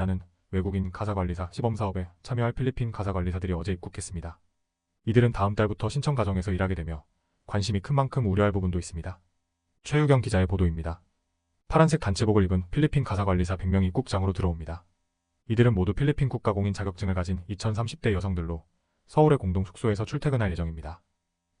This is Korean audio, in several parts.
나는 외국인 가사관리사 시범사업에 참여할 필리핀 가사관리사들이 어제 입국했습니다. 이들은 다음 달부터 신청 과정에서 일하게 되며 관심이 큰 만큼 우려할 부분도 있습니다. 최유경 기자의 보도입니다. 파란색 단체복을 입은 필리핀 가사관리사 100명이 입국장으로 들어옵니다. 이들은 모두 필리핀 국가공인 자격증을 가진 2030대 여성들로 서울의 공동 숙소에서 출퇴근할 예정입니다.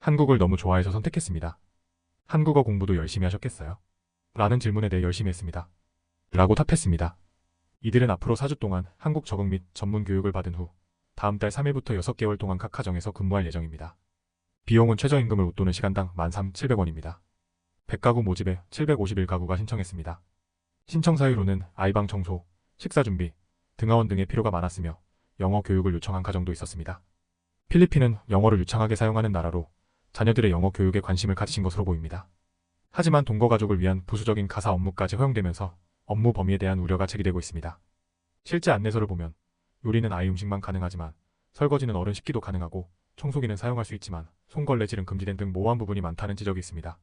한국을 너무 좋아해서 선택했습니다. 한국어 공부도 열심히 하셨겠어요? 라는 질문에 대해 열심히 했습니다. 라고 답했습니다. 이들은 앞으로 4주 동안 한국 적응 및 전문 교육을 받은 후 다음 달 3일부터 6개월 동안 각 가정에서 근무할 예정입니다. 비용은 최저임금을 웃도는 시간당 13,700원입니다. 100가구 모집에 751가구가 신청했습니다. 신청 사유로는 아이방 청소, 식사 준비, 등하원 등의 필요가 많았으며 영어 교육을 요청한 가정도 있었습니다. 필리핀은 영어를 유창하게 사용하는 나라로 자녀들의 영어 교육에 관심을 가지신 것으로 보입니다. 하지만 동거 가족을 위한 부수적인 가사 업무까지 허용되면서 업무 범위에 대한 우려가 제기되고 있습니다. 실제 안내서를 보면 요리는 아이 음식만 가능하지만 설거지는 어른 식기도 가능하고 청소기는 사용할 수 있지만 손걸레질은 금지된 등 모호한 부분이 많다는 지적이 있습니다.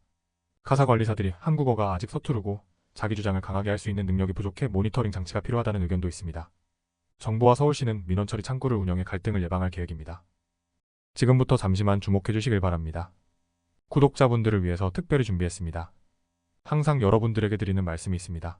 가사 관리사들이 한국어가 아직 서투르고 자기 주장을 강하게 할 수 있는 능력이 부족해 모니터링 장치가 필요하다는 의견도 있습니다. 정부와 서울시는 민원 처리 창구를 운영해 갈등을 예방할 계획입니다. 지금부터 잠시만 주목해 주시길 바랍니다. 구독자분들을 위해서 특별히 준비했습니다. 항상 여러분들에게 드리는 말씀이 있습니다.